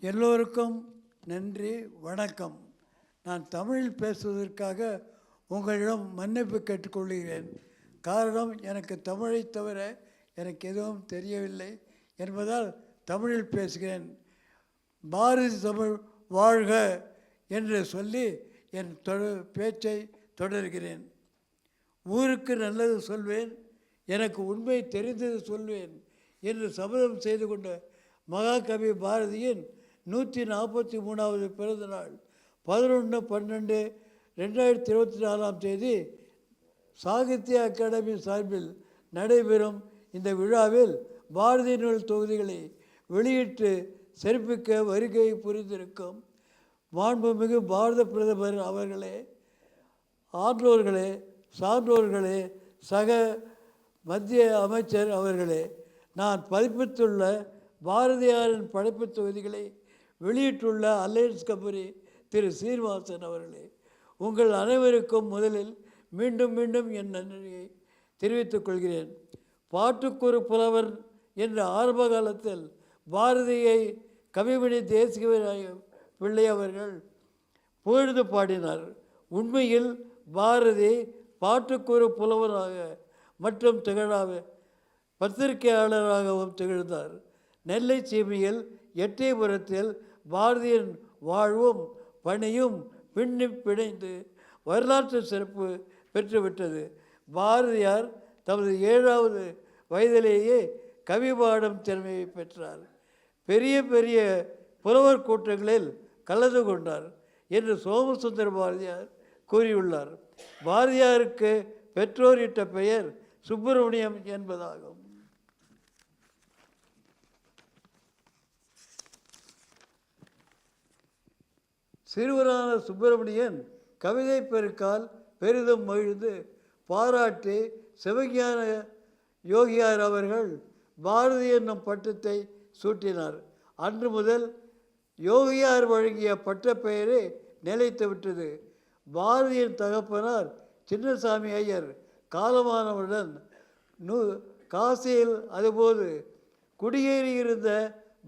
எல்லோருக்கும் நன்றி வணக்கம். நான் தமிழில் பேசுவதற்காக உங்களிடம் மன்னிப்பு கேட்டுக்கொள்கிறேன். காரணம் எனக்கு தமிழை தவிர எனக்கு எதுவும் தெரியவில்லை என்பதால் தமிழில் பேசுகிறேன். பாரதி தமிழ் வாழ்க என்று சொல்லி என் தொட பேச்சை தொடர்கிறேன். ஊருக்கு நல்லது சொல்வேன் எனக்கு உண்மை தெரிந்தது சொல்வேன் என்று சபதம் செய்து கொண்ட மகாகவி பாரதியின் நூற்றி நாற்பத்தி மூணாவது பிறந்த நாள். பதினொன்று பன்னெண்டு ரெண்டாயிரத்தி இருபத்தி நாலாம் தேதி சாகித்ய அகாடமி சார்பில் நடைபெறும் இந்த விழாவில் பாரதி நூல் தொகுதிகளை வெளியிட்டு சிறப்பிக்க வருகை புரிந்திருக்கும் மாண்புமிகு பாரத பிரதமர் அவர்களே ஆன்றோர்களே சான்றோர்களே சக மத்திய அமைச்சர் அவர்களே நான் பதிப்பித்துள்ள பாரதியாரின் படைப்புத் தொகுதிகளை வெளியிட்டுள்ள அலையன்ஸ் கம்பெனி திரு சீனிவாசன் அவர்களே உங்கள் அனைவருக்கும் முதலில் மீண்டும் மீண்டும் என் நன்றியை தெரிவித்துக் கொள்கிறேன். பாட்டுக்குரு புலவர் என்ற ஆரம்ப காலத்தில் பாரதியை கவிமணி தேசிய பிள்ளை அவர்கள் புகழ்ந்து பாடினார். உண்மையில் பாரதி பாட்டுக்குறு புலவராக மற்றும் திகழாக பத்திரிகையாளராகவும் திகழ்ந்தார். நெல்லை சீமையில் எட்டயபுரத்தில் பாரதியின் வாழ்வும் பணியும் பின்னி பிணைந்து வரலாற்று சிறப்பு பெற்றுவிட்டது. பாரதியார் தமது ஏழாவது வயதிலேயே கவி பாடும் திறமையை பெற்றார். பெரிய பெரிய புலவர் கூட்டங்களில் கலந்து கொண்டார் என்று சோமசுந்தர பாரதியார் கூறியுள்ளார். பாரதியாருக்கு பெற்றோரிட்ட பெயர் சுப்பிரமணியம் என்பதாகும். சிறுவரான சுப்பிரமணியன் கவிதை பெருக்கால் பெரிதும் மகிழ்ந்து பாராட்டி சிவஞான யோகியார் அவர்கள் பாரதி என்னும் பட்டத்தை சூட்டினார். அன்று முதல் யோகியார் வழங்கிய பட்டப்பெயரே நிலைத்து விட்டது. பாரதியின் தகப்பனார் சின்னசாமி ஐயர் காலமானவுடன் நூ காசியில் அதுபோது குடியேறியிருந்த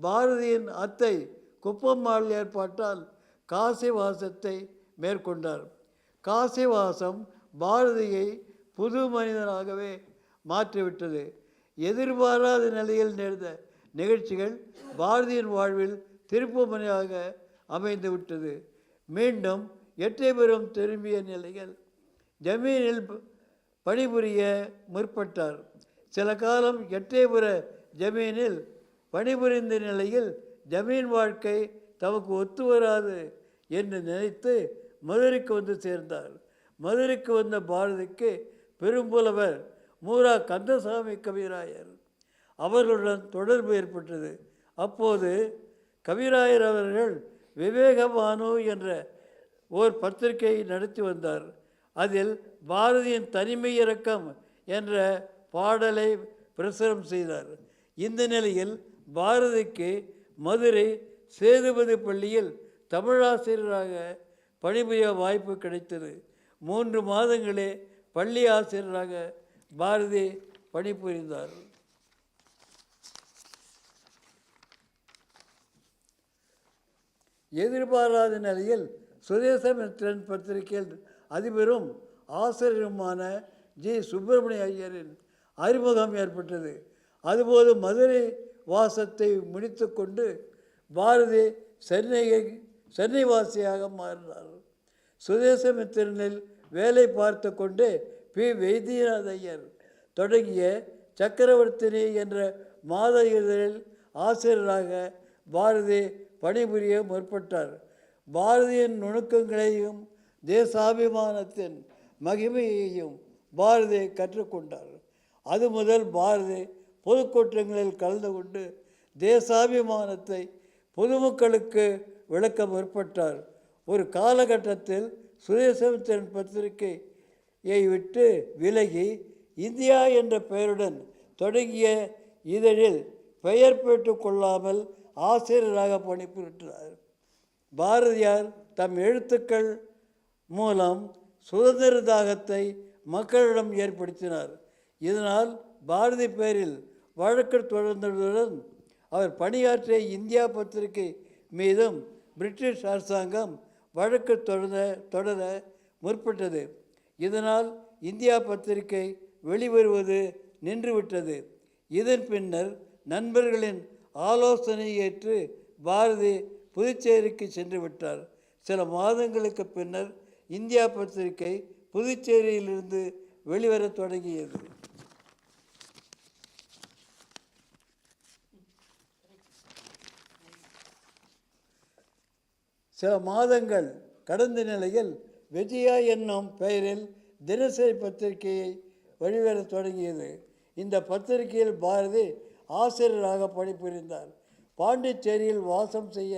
பாரதியின் அத்தை குப்பம்மாள் ஏற்பாட்டால் காசிவாசத்தை மேற்கொண்டார். காசிவாசம் பாரதியை புது மனிதனாகவே மாற்றிவிட்டது. எதிர்பாராத நிலையில் நேர்ந்த நிகழ்ச்சிகள் பாரதியின் வாழ்வில் திருப்புமனையாக அமைந்து விட்டது மீண்டும் எட்டயபுரம் திரும்பிய நிலையில் ஜமீனில் பணிபுரிய முற்பட்டார். சில காலம் எட்டயபுர ஜமீனில் பணிபுரிந்த நிலையில் ஜமீன் வாழ்க்கை தமக்கு ஒத்து வராது. என்று நினைத்து மதுரைக்கு வந்து சேர்ந்தார். மதுரைக்கு வந்த பாரதிக்கு பெரும்புலவர் மூரா கந்தசாமி கவிராயர். அவர்களுடன் தொடர்பு ஏற்பட்டது. அப்போது கவிராயர் அவர்கள் விவேகபானு என்ற ஓர் பத்திரிகையை நடத்தி வந்தார். அதில் பாரதியின் தனிமை இறக்கம் என்ற பாடலை பிரசுரம் செய்தார். இந்த நிலையில் பாரதிக்கு மதுரை சேதுபதி பள்ளியில் தமிழாசிரியராக பணிபுரிய வாய்ப்பு கிடைத்தது. மூன்று மாதங்களே பள்ளி ஆசிரியராக பாரதி பணிபுரிந்தார். எதிர்பாராத நிலையில் சுதேசமித்திரன் பத்திரிகையில் அதிபரும் ஆசிரியருமான ஜி. சுப்பிரமணிய ஐயரின் அறிமுகம் ஏற்பட்டது. அதுபோது மதுரை வாசத்தை முடித்துக்கொண்டு பாரதி சென்னையை சென்னைவாசியாக மாறினார் சுதேசமித்திரனில் வேலை பார்த்து கொண்டு பி. வைத்தியநாத ஐயர் தொடங்கிய சக்கரவர்த்தினி என்ற மாத இதழில் ஆசிரியராக பாரதி பணிபுரிய முற்பட்டார். பாரதியின் நுணுக்கங்களையும் தேசாபிமானத்தின் மகிமையையும் பாரதி கற்றுக்கொண்டார். அது முதல் பாரதி பொதுக்கூட்டங்களில் கலந்து கொண்டு தேசாபிமானத்தை பொதுமக்களுக்கு விளக்க முற்பட்டார் ஒரு காலகட்டத்தில் சுதேசமித்திரன் பத்திரிகையை விட்டு விலகி இந்தியா என்ற பெயருடன் தொடங்கிய இதழில் பெயர் பெற்று கொள்ளாமல் ஆசிரியராக பணிபுரிந்தார் பாரதியார் தம் எழுத்துக்கள் மூலம் சுதந்திர தாகத்தை மக்களிடம் ஏற்படுத்தினார். இதனால் பாரதி பெயரில் வழக்கு தொடர்ந்ததுடன் அவர் பணியாற்றிய இந்தியா பத்திரிகை மீதும் பிரிட்டிஷ் அரசாங்கம் வழக்கு தொடர தொடர முற்பட்டது. இதனால் இந்தியா பத்திரிகை வெளிவருவது நின்றுவிட்டது. இதன் பின்னர் நண்பர்களின் ஆலோசனை ஏற்று பாரதி புதுச்சேரிக்கு சென்று விட்டார் சில மாதங்களுக்கு பின்னர் இந்தியா பத்திரிகை புதுச்சேரியிலிருந்து வெளிவரத் தொடங்கியது. சில மாதங்கள் கடந்த நிலையில் விஜயா என்னும் பெயரில் தினசரி பத்திரிகையை வெளிவரத் தொடங்கியது. இந்த பத்திரிகையில் பாரதி ஆசிரியராக பணிபுரிந்தார். பாண்டிச்சேரியில் வாசம் செய்ய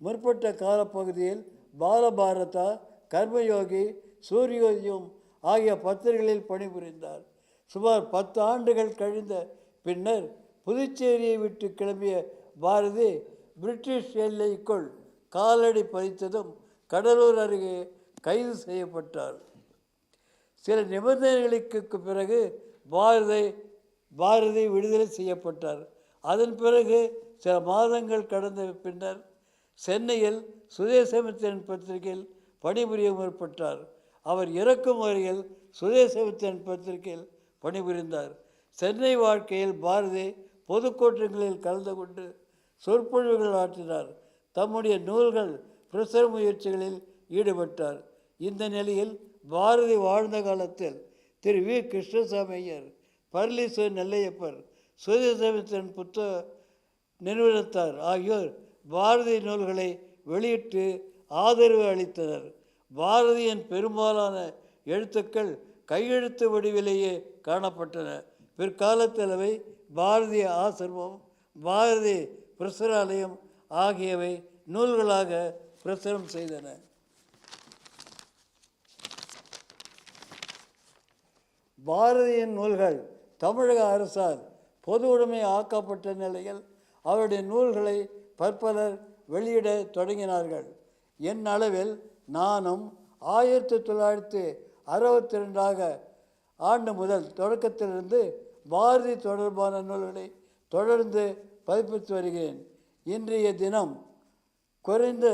முற்பட்ட காலப்பகுதியில் பாலபாரதா கர்மயோகி சூரியோதயம் ஆகிய பத்திரிகைகளில் பணிபுரிந்தார். சுமார் பத்து ஆண்டுகள் கழிந்த பின்னர் புதுச்சேரியை விட்டு கிளம்பிய பாரதி பிரிட்டிஷ் எல்லைக்குள் காலடி பதித்ததும் கடலூர் அருகே கைது செய்யப்பட்டார். சில நிபந்தனைகளுக்கு பிறகு பாரதி பாரதி விடுதலை செய்யப்பட்டார். அதன் பிறகு சில மாதங்கள் கடந்த பின்னர் சென்னையில் சுதேசமித்திரன் பத்திரிகையில் பணிபுரிய முற்பட்டார் அவர் இறக்கும் வரையில் சுதேசமித்திரன் பத்திரிகையில் பணிபுரிந்தார். சென்னை வாழ்க்கையில் பாரதி பொதுக்கூட்டங்களில் கலந்து கொண்டு சொற்பொழிவுகள் ஆற்றினார். தம்முடைய நூல்கள் பிரசுர முயற்சிகளில் ஈடுபட்டார். இந்த நிலையில் பாரதி வாழ்ந்த காலத்தில் திரு வி. கிருஷ்ணசாமி ஐயர் பரலீஸ்வரர் நெல்லையப்பர் சுதேசமித்திரன் புத்த நிறுவனத்தார் ஆகியோர் பாரதி நூல்களை வெளியிட்டு ஆதரவு அளித்தனர். பாரதியின் பெரும்பாலான எழுத்துக்கள் கையெழுத்து வடிவிலேயே காணப்பட்டன. பிற்காலத்தில் அவை பாரதிய ஆசிரமம் பாரதி பிரசுராலயம் ஆகியவை நூல்களாக பிரசுரம் செய்தன. பாரதியின் நூல்கள் தமிழக அரசால் பொது உடைமை ஆக்கப்பட்ட நிலையில் அவருடைய நூல்களை பற்பலர் வெளியிட தொடங்கினார்கள். என் அளவில் நானும் ஆயிரத்தி தொள்ளாயிரத்தி அறுபத்தி ரெண்டாக ஆண்டு முதல் தொடக்கத்திலிருந்து பாரதி தொடர்பான நூல்களை தொடர்ந்து பதிப்பித்து வருகிறேன். இன்றைய தினம் குறைந்த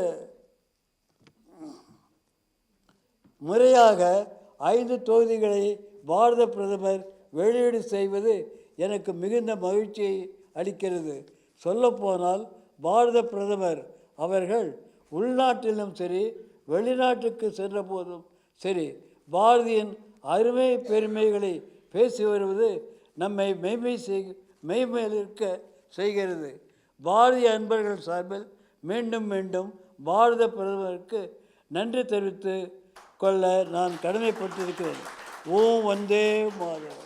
முறையாக ஐந்து தொகுதிகளை பாரத பிரதமர் வெளியீடு செய்வது எனக்கு மிகுந்த மகிழ்ச்சியை அளிக்கிறது. சொல்லப்போனால் பாரத பிரதமர் அவர்கள் உள்நாட்டிலும் சரி வெளிநாட்டுக்கு சென்ற போதும் சரி பாரதியின் அருமை பெருமைகளை பேசி வருவது நம்மை மெய்மை செய் மெய்மேலிருக்க செய்கிறது. பாரதிய அன்பர்கள் சார்பில் மீண்டும் மீண்டும் பாரத பிரதமருக்கு நன்றி தெரிவித்து கொள்ள நான் கடமைப்பட்டிருக்கிறேன். ஓம் வந்தே மாதவன்